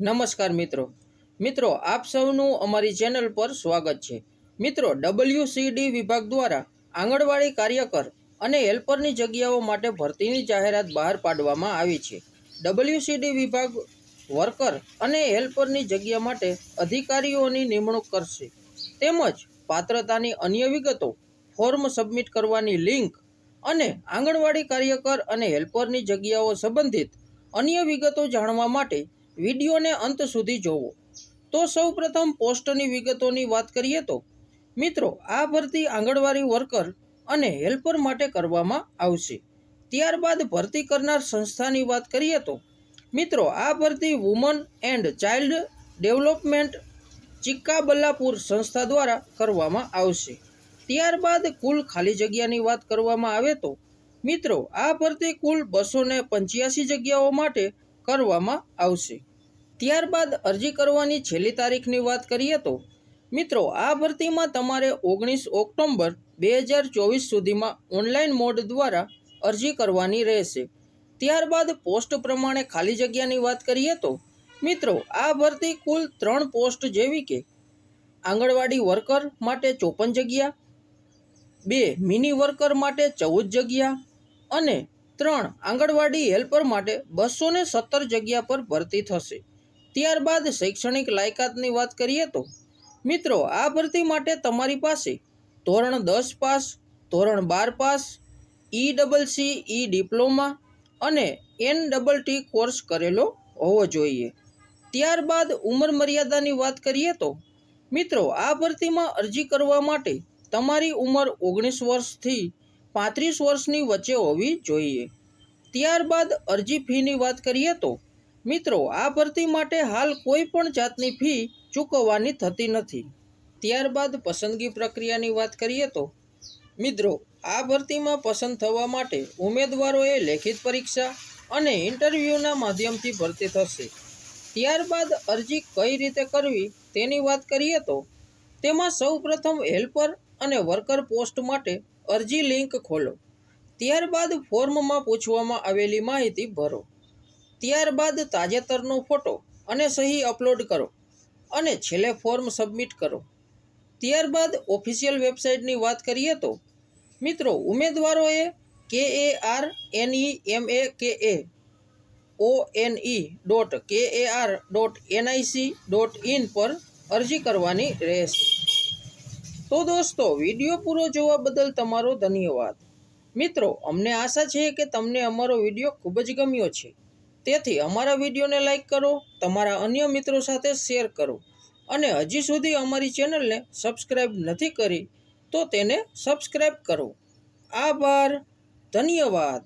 નમસ્કાર મિત્રો. મિત્રો, આપ સૌનું અમારી ચેનલ પર સ્વાગત છે. મિત્રો ડબલ્યુસીડી વિભાગ દ્વારા આંગણવાડી કાર્યકર અને હેલ્પરની જગ્યાઓ માટે ભરતીની જાહેરાત બહાર પાડવામાં આવી છે. ડબલ્યુસીડી વિભાગ વર્કર અને હેલ્પરની જગ્યા માટે અધિકારીઓની નિમણૂક કરશે. તેમજ પાત્રતાની અન્ય વિગતો, ફોર્મ સબમિટ કરવાની લિંક અને આંગણવાડી કાર્યકર અને હેલ્પરની જગ્યાઓ સંબંધિત અન્ય વિગતો જાણવા માટે વિડીયોને અંત સુધી જોવો. તો સૌ પ્રથમ પોસ્ટની વિગતોની વાત કરીએ તો, મિત્રો, આ ભરતી આંગણવાડી વર્કર અને હેલ્પર માટે કરવામાં આવશે. ત્યારબાદ ભરતી કરનાર સંસ્થાની વાત કરીએ તો, મિત્રો, આ ભરતી woman and child development Chikkaballapur સંસ્થા દ્વારા કરવામાં આવશે. ત્યારબાદ કુલ ખાલી જગ્યાની વાત કરવામાં આવે તો, મિત્રો, આ ભરતી કુલ બસો પંચ્યાસી જગ્યાઓ માટે કરવામાં આવશે. ત્યારબાદ અરજી કરવાની છેલ્લી તારીખની વાત કરીએ તો, મિત્રો, આ ભરતીમાં તમારે ઓગણીસ ઓક્ટોબર બે હજાર ચોવીસ સુધીમાં ઓનલાઈન મોડ દ્વારા અરજી કરવાની રહેશે. ત્યારબાદ પોસ્ટ પ્રમાણે ખાલી જગ્યાની વાત કરીએ તો, મિત્રો, આ ભરતી કુલ ત્રણ પોસ્ટ જેવી કે, આંગણવાડી વર્કર માટે ચોપન જગ્યા, બે મિની વર્કર માટે ચૌદ જગ્યા અને ત્રણ આંગણવાડી હેલ્પર માટે બસો સત્તર જગ્યા પર ભરતી થશે. ત્યારબાદ શૈક્ષણિક લાયકાતની વાત કરીએ તો, મિત્રો, આ ભરતી માટે તમારી પાસે ધોરણ દસ પાસ, ધોરણ બાર pass, E double C, E diploma અને એન ડબલ ટી કોર્સ કરેલો હોવો જોઈએ. ત્યારબાદ ઉંમર મર્યાદાની વાત કરીએ તો, મિત્રો, આ ભરતીમાં અરજી કરવા માટે તમારી ઉંમર ઓગણીસ વર્ષથી પાંત્રીસ વર્ષની વચ્ચે હોવી જોઈએ. ત્યારબાદ અરજી ફીની વાત કરીએ તો મિત્રો, આ ભરતી માટે હાલ કોઈ પણ જાતની ફી ચૂકવવાની થતી નથી. ત્યારબાદ પસંદગી પ્રક્રિયાની વાત કરીએ તો, મિત્રો, આ ભરતીમાં પસંદ થવા માટે ઉમેદવારોએ લેખિત પરીક્ષા અને ઇન્ટરવ્યૂના માધ્યમથી ભરતી થશે. ત્યારબાદ અરજી કઈ રીતે કરવી તેની વાત કરીએ તો, તેમાં સૌ પ્રથમ હેલ્પર અને વર્કર પોસ્ટ માટે અરજી લિંક ખોલો. ત્યારબાદ ફોર્મમાં પૂછવામાં આવેલી માહિતી ભરો. ત્યારબાદ તાજેતરનો ફોટો અને સહી અપલોડ કરો અને છેલ્લે ફોર્મ સબમિટ કરો. ત્યારબાદ ઓફિશિયલ વેબસાઇટની વાત કરીએ તો, મિત્રો, ઉમેદવારોએ કે એ આર એન ઈ એમ એ કે એ ઓ N E dot K A R dot NIC dot in પર અરજી કરવાની રહેશે. તો દોસ્તો, વીડિયો પૂરો જોવા બદલ તમારો ધન્યવાદ. મિત્રો, અમને આશા છે કે તમને અમારો વીડિયો ખૂબ જ ગમ્યો છે. તેથી અમારા વિડીયોને લાઇક કરો, તમારા અન્ય મિત્રો સાથે શેર કરો અને હજી સુધી અમારી ચેનલને સબસ્ક્રાઈબ નથી કરી તો તેને સબસ્ક્રાઈબ કરો. આભાર, ધન્યવાદ.